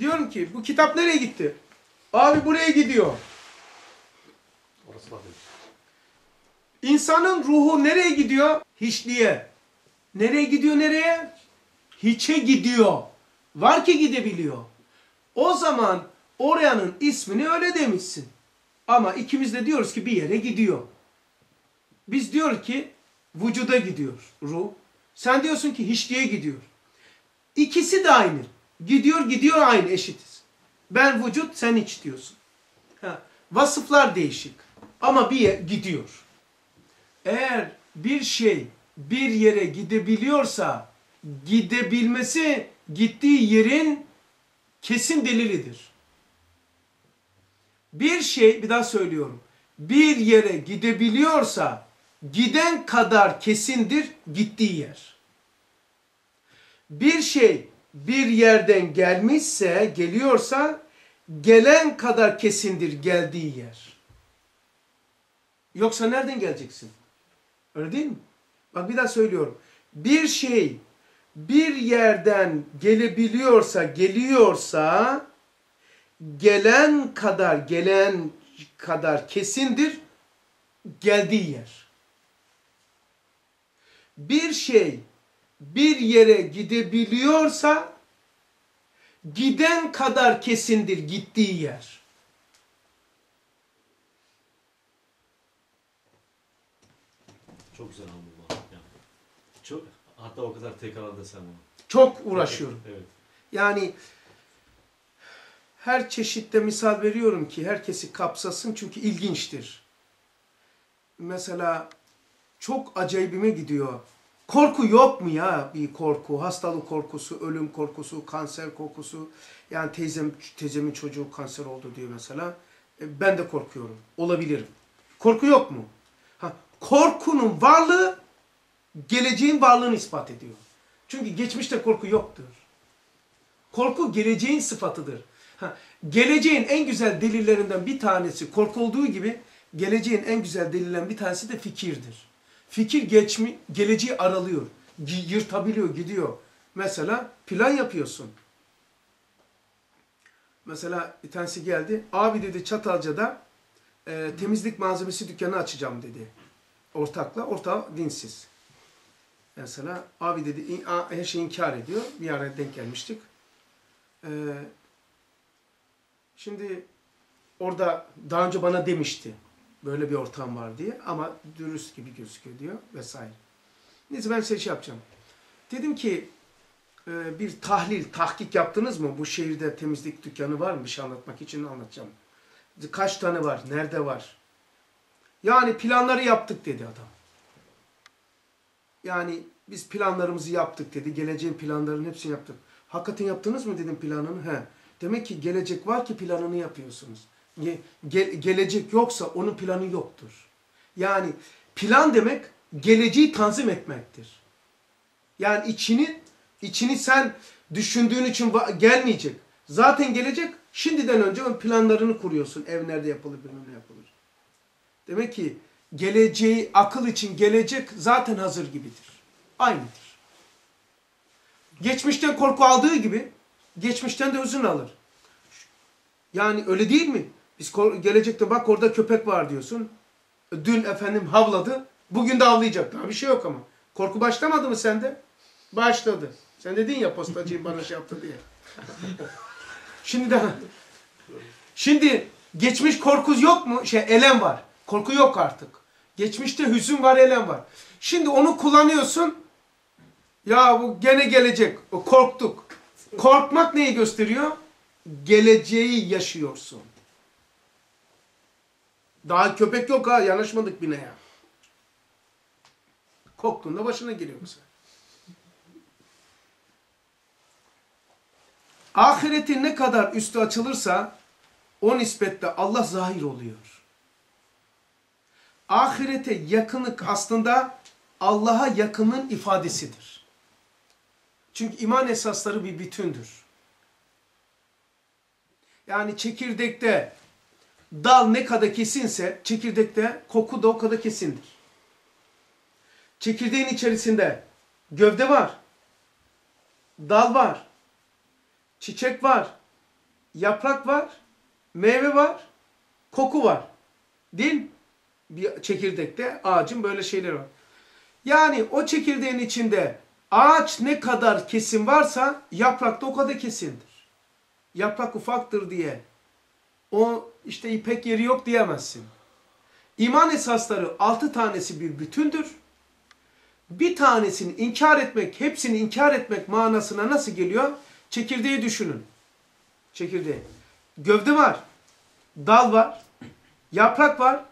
Diyorum ki bu kitap nereye gitti? Abi buraya gidiyor. Orası var. İnsanın ruhu nereye gidiyor? Hiçliğe. Nereye gidiyor nereye? Hiçe gidiyor. Var ki gidebiliyor. O zaman oranın ismini öyle demişsin. Ama ikimiz de diyoruz ki bir yere gidiyor. Biz diyor ki vücuda gidiyor ruh. Sen diyorsun ki hiçliğe gidiyor. İkisi de aynı. Gidiyor gidiyor aynı eşitiz. Ben vücut sen iç diyorsun. Ha, vasıflar değişik. Ama bir gidiyor. Eğer bir şey bir yere gidebiliyorsa gidebilmesi gittiği yerin kesin delilidir. Bir şey bir daha söylüyorum. Bir yere gidebiliyorsa giden kadar kesindir gittiği yer. Bir şey bir yerden gelmişse, geliyorsa gelen kadar kesindir geldiği yer. Yoksa nereden geleceksin? Öyle değil mi? Bak bir daha söylüyorum. Bir şey bir yerden gelebiliyorsa, geliyorsa gelen kadar, gelen kadar kesindir geldiği yer. Bir şey bir yere gidebiliyorsa giden kadar kesindir gittiği yer. Çok güzel anladım. Yani. Çok, hatta o kadar tekrarladı sen onu. Çok uğraşıyorum. Evet. Yani her çeşitte misal veriyorum ki herkesi kapsasın çünkü ilginçtir. Mesela çok acayibime gidiyor. Korku yok mu ya bir korku? Hastalık korkusu, ölüm korkusu, kanser korkusu. Yani teyzem, teyzemin çocuğu kanser oldu diyor mesela. E, Ben de korkuyorum. Olabilirim. Korku yok mu? Ha, korkunun varlığı geleceğin varlığını ispat ediyor. Çünkü geçmişte korku yoktur. Korku geleceğin sıfatıdır. Ha, geleceğin en güzel delillerinden bir tanesi korku olduğu gibi geleceğin en güzel delillerinden bir tanesi de fikirdir. Fikir geçmi, geleceği aralıyor. Yırtabiliyor, gidiyor. Mesela plan yapıyorsun. Mesela bir tanesi geldi. Abi dedi Çatalca'da e, temizlik malzemesi dükkanı açacağım dedi. Ortakla. Ortağı dinsiz. Mesela abi dedi her şeyi inkar ediyor. Bir ara denk gelmiştik. Ee, şimdi orada daha önce bana demişti. Böyle bir ortam var diye. Ama dürüst gibi gözüküyor diyor vesaire. Neyse ben size şey yapacağım. Dedim ki e, bir tahlil, tahkik yaptınız mı? Bu şehirde temizlik dükkanı var mı? Bir şey anlatmak için anlatacağım. Kaç tane var? Nerede var? Yani planları yaptık dedi adam. Yani biz planlarımızı yaptık dedi. Geleceğin planlarının hepsini yaptık. Hakikaten yaptınız mı dedim planını? He. Demek ki gelecek var ki planını yapıyorsunuz. Ge- ge- gelecek yoksa onun planı yoktur. Yani plan demek geleceği tanzim etmektir. Yani içini içini sen düşündüğün için gelmeyecek. Zaten gelecek. Şimdiden önce ön planlarını kuruyorsun. Ev nerede yapılır, bilmem ne yapılır. Demek ki geleceği, akıl için gelecek zaten hazır gibidir. Aynıdır. Geçmişten korku aldığı gibi geçmişten de hüzün alır. Yani öyle değil mi? Biz gelecekte bak orada köpek var diyorsun. Dün efendim havladı. Bugün de havlayacak. Daha bir şey yok ama. Korku başlamadı mı sende? Başladı. Sen dedin ya postacıyı bana şey yaptı diye. Şimdi de Şimdi geçmiş korkuz yok mu? Şey elem var. Korku yok artık. Geçmişte hüzün var, elem var. Şimdi onu kullanıyorsun. Ya bu gene gelecek. Korktuk. Korkmak neyi gösteriyor? Geleceği yaşıyorsun. Daha köpek yok ha. Yanaşmadık binaya. Korktuğunda başına geliyor bu sefer. Ahiretin ne kadar üstü açılırsa o nispette Allah zahir oluyor. Ahirete yakınlık aslında Allah'a yakının ifadesidir. Çünkü iman esasları bir bütündür. Yani çekirdekte dal ne kadar kesinse çekirdekte koku da o kadar kesindir. Çekirdeğin içerisinde gövde var, dal var, çiçek var, yaprak var, meyve var, koku var. Değil? Bir çekirdekte ağacın böyle şeyleri var. Yani o çekirdeğin içinde ağaç ne kadar kesim varsa yaprak da o kadar kesindir. Yaprak ufaktır diye o işte ipek yeri yok diyemezsin. İman esasları altı tanesi bir bütündür. Bir tanesini inkar etmek, hepsini inkar etmek manasına nasıl geliyor? Çekirdeği düşünün. Çekirdeği. Gövde var, dal var, yaprak var,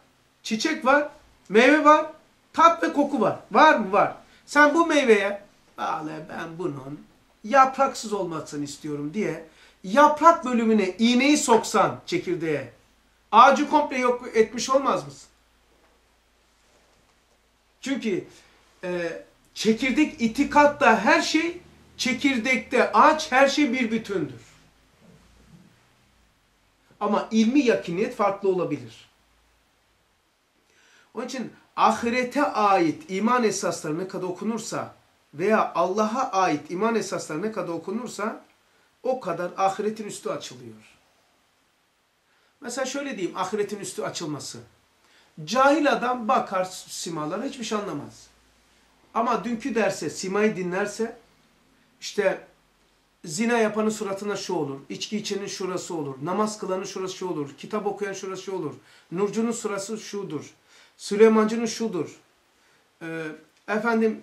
çiçek var, meyve var, tat ve koku var. Var mı? Var. Sen bu meyveye, "Vallahi ben bunun yapraksız olmasını istiyorum diye yaprak bölümüne iğneyi soksan çekirdeğe, ağacı komple yok etmiş olmaz mısın? Çünkü e, çekirdek itikatta her şey, çekirdekte ağaç her şey bir bütündür. Ama ilmi yakiniyet farklı olabilir. Onun için ahirete ait iman esasları ne kadar okunursa veya Allah'a ait iman esasları ne kadar okunursa o kadar ahiretin üstü açılıyor. Mesela şöyle diyeyim ahiretin üstü açılması. Cahil adam bakar simalara hiçbir şey anlamaz. Ama dünkü derse simayı dinlerse işte zina yapanın suratına şu olur, içki içenin şurası olur, namaz kılanın şurası şu olur, kitap okuyan şurası şu olur, nurcunun surası şudur, Süleymancının şudur, Ee, efendim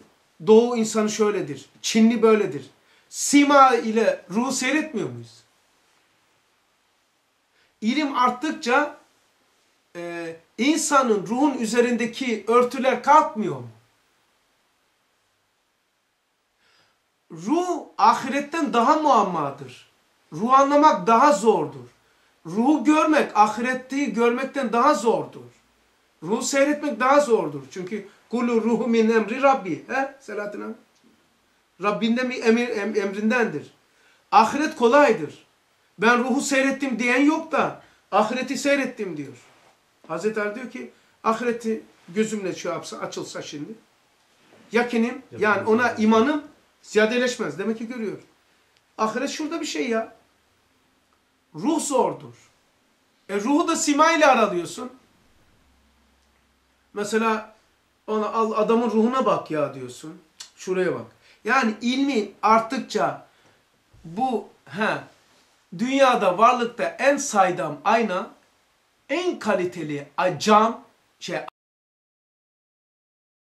doğu insanı şöyledir, Çinli böyledir. Sima ile ruhu seyretmiyor muyuz? İlim arttıkça e, insanın ruhun üzerindeki örtüler kalkmıyor mu? Ruh ahiretten daha muammadır. Ruh anlamak daha zordur. Ruhu görmek ahireti görmekten daha zordur. Ruhu seyretmek daha zordur. Çünkü kulu ruhu min emri Rabbi. He Selahattin abi? Rabbinden bir emir, em- emrindendir. Ahiret kolaydır. Ben ruhu seyrettim diyen yok da ahireti seyrettim diyor. Hazreti Ali diyor ki ahireti gözümle şu yapsa açılsa şimdi. Yakinim yani ona imanım ziyadeleşmez. Demek ki görüyor. Ahiret şurada bir şey ya. Ruh zordur. E ruhu da sima ile aralıyorsun. Mesela ona al adamın ruhuna bak ya diyorsun. Şuraya bak. Yani ilmi arttıkça bu he, dünyada varlıkta en saydam ayna en kaliteli cam şey